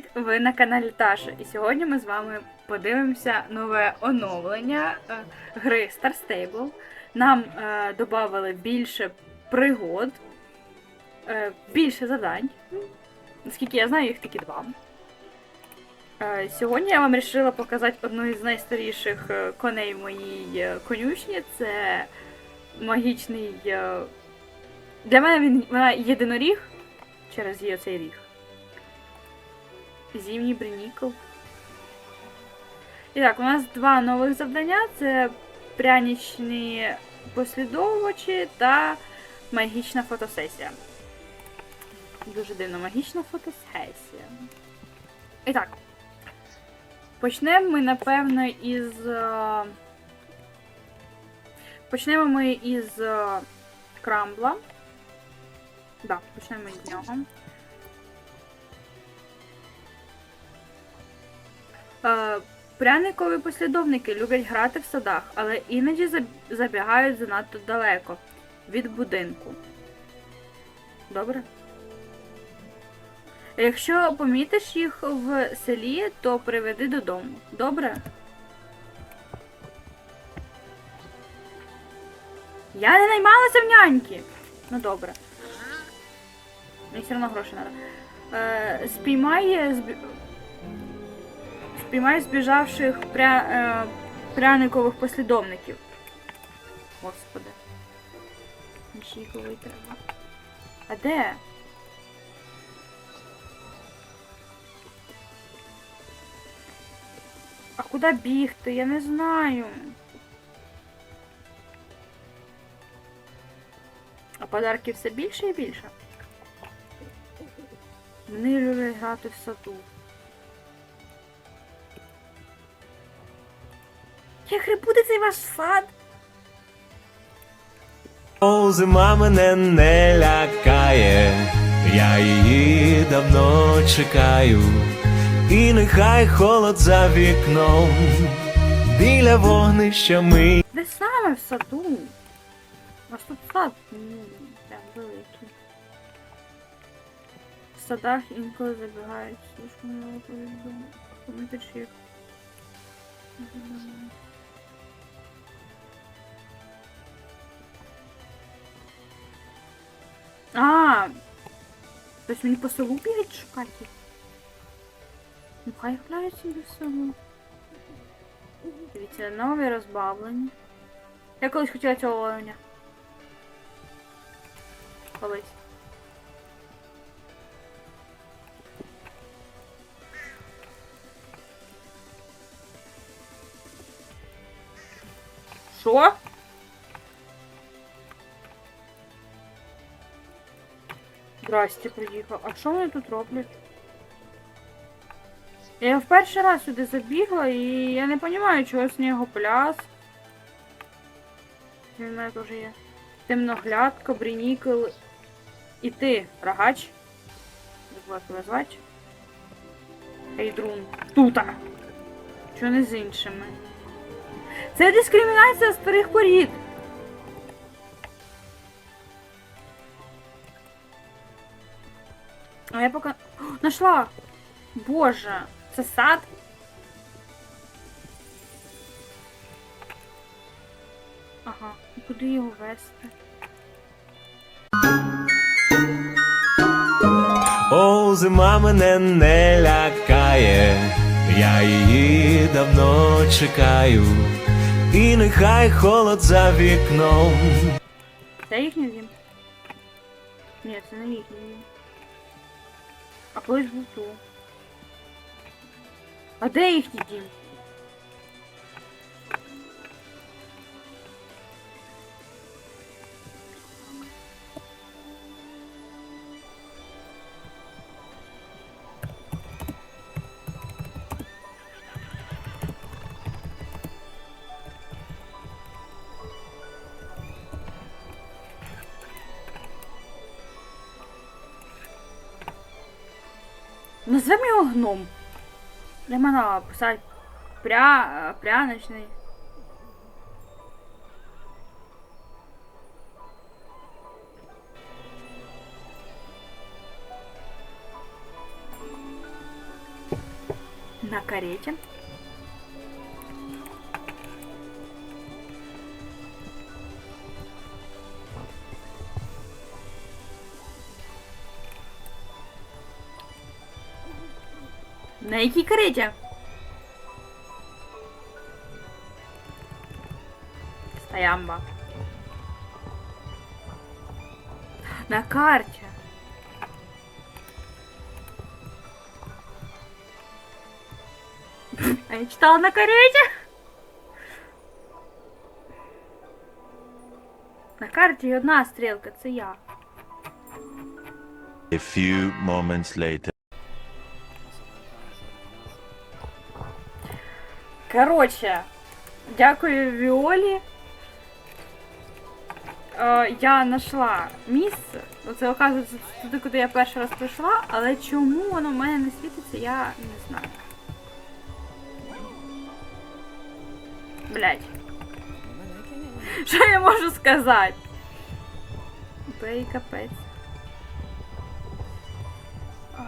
привіт! Ви на каналі Таша. І сьогодні ми з вами подивимося нове оновлення е, гри Star Stable. Нам е, додали більше пригод, е, більше завдань. Наскільки я знаю, їх тільки два. Е, сьогодні я вам вирішила показати одну із найстаріших е, коней в моїй е, конюшні. Це магічний. е, Для мене він вона єдиноріг через її оцей ріг. Зимній бринікл. І так, у нас два нових завдання: це прянічні послідовувачі та магічна фотосесія. Дуже дивно, магічна фотосесія. І так. Почнемо ми, напевно, із. е, Почнемо ми із е, крамбла. Так, почнемо з нього. Пряникові послідовники люблять грати в садах, але іноді забігають занадто далеко від будинку. Добре? Якщо помітиш їх в селі, то приведи додому. Добре? Я не наймалася в няньки. Ну добре. Мені все одно гроші треба. Е, спіймай збі... Спіймай збіжавших пря... е, пряникових послідовників. Господи. Мішіковий треба. А де? А куди бігти? Я не знаю. А подарки все більше і більше. Вони люблять грати в саду. Як буде цей ваш сад? О, зима мене не лякає, я її давно чекаю, і нехай холод за вікном, біля вогнища ми. Де саме в саду? У вас тут сад ну, прям великий. В садах інколи забігають слишком много повідомлень. Помітиш А, тобто мені по селу бігать шукати? Ну хай гуляють собі в село. Дивіться, нові розбавлені. Я колись хотіла цього оленя. Колись. Що? Здрасте, приїхав. А що вони тут роблять? Я в перший раз сюди забігла і я не розумію, чого снігопляс. Він в мене теж є. Темноглядка, брінікл. І ти, рогач. Як тебе звати? Ейдрун. Тута. Чого не з іншими? Це дискримінація старих порід. Я пока... О, нашла! Боже, це сад? Ага, і куди його вести? О, зима мене не лякає, я її давно чекаю, і нехай холод за вікном. Це їхній дім? Ні, це не їхній дім. А був тут. А де їхній дім? Назвемо його гном. Для мене писати пря... пряничний. На кареті. На якій кареті? Стоямба. На карте. А я читала на карете. На карті одна стрілка, це я. A few moments later. Коротше, дякую Віолі. Е, я знайшла місце. Оце, оказується, туди, куди я перший раз прийшла, але чому воно в мене не світиться, я не знаю. Блять. Що я можу сказати? Бей капець. А...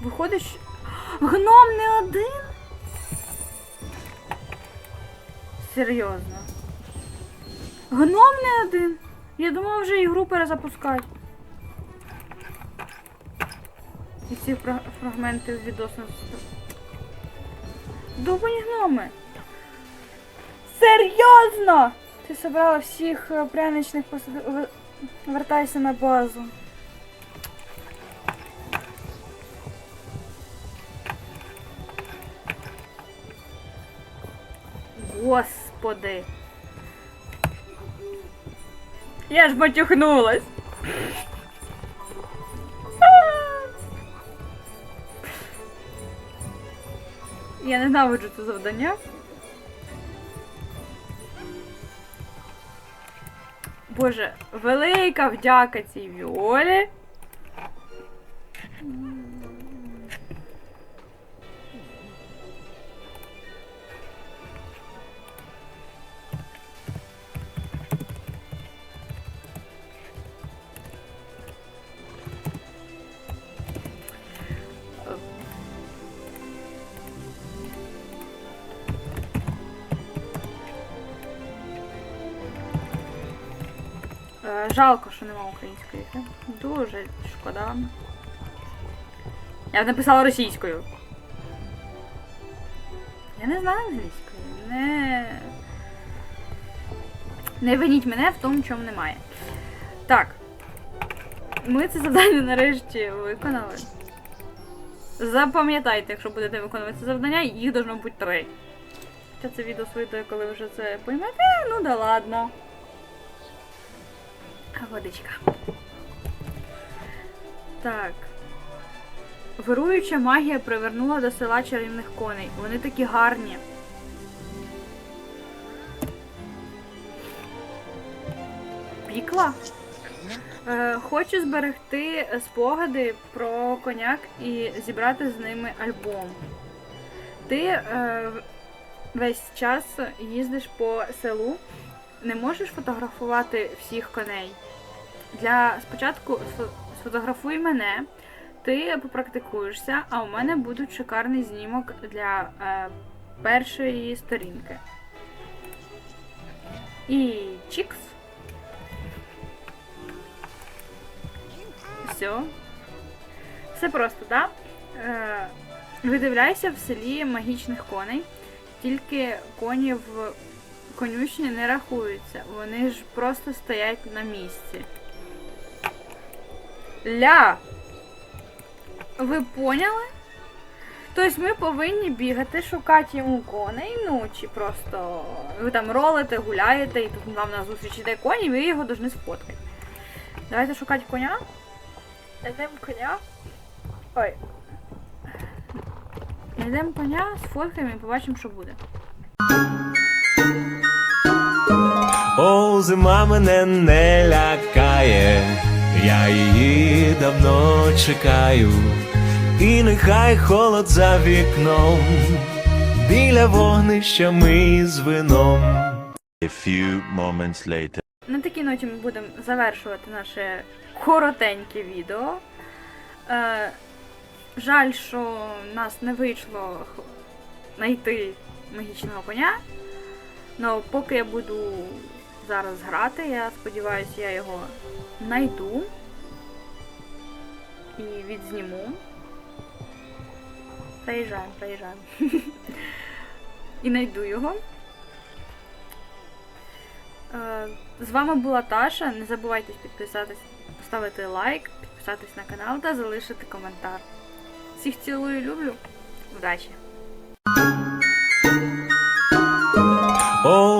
Виходить. Гном не один? Серйозно. Гном не один? Я думала вже ігру перезапускати. І ці фрагменти відносно. Довбані гноми. Серйозно! Ти собрала всіх е, пряничних посад... Вертайся на базу. Господи. Я ж матюхнулась. Я ненавиджу це завдання. Боже, велика вдяка цій Віолі. Жалко, що нема української. Дуже шкода. Я б написала російською. Я не знаю англійської. Не. Не виніть мене в тому, чому немає. Так. Ми це завдання нарешті виконали. Запам'ятайте, якщо будете виконувати це завдання, їх должно бути три. Хоча це відео вийде, коли вже це поймете, ну да ладно. Водичка. Так. Вируюча магія привернула до села чарівних коней. Вони такі гарні. Пікла? Е, хочу зберегти спогади про коняк і зібрати з ними альбом. Ти е, весь час їздиш по селу, не можеш фотографувати всіх коней. Для спочатку сфо- сфотографуй мене, ти попрактикуєшся, а у мене буде шикарний знімок для е, першої сторінки. І чікс. Все. Все просто, так? Да? Е, видивляйся в селі магічних коней. Тільки коні в конюшні не рахуються. Вони ж просто стоять на місці. Ля! Ви поняли? Тобто ми повинні бігати, шукати йому коней, ну чи просто ви там ролите, гуляєте, і тут вам на зустріч іде коні, і ви його повинні сфоткати. Давайте шукати коня. Знайдемо коня. Ой. Знайдемо коня, сфоткаємо і побачимо, що буде. О, зима мене не лякає, я її давно чекаю, і нехай холод за вікном, біля вогнища ми з вином. A few moments later. На такій ноті ми будемо завершувати наше коротеньке відео. Е, жаль, що нас не вийшло знайти магічного коня. Ну, поки я буду зараз грати, я сподіваюся, я його знайду і відзніму. Приїжджаємо, приїжджаємо. І знайду його. Е, З вами була Таша. Не забувайте підписатись, поставити лайк, підписатись на канал та залишити коментар. Всіх цілую, люблю. Удачі!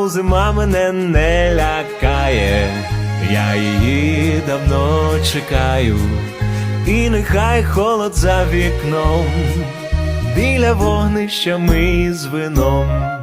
Зима мене не лякає, я її давно чекаю, і нехай холод за вікном, біля вогнища ми з вином.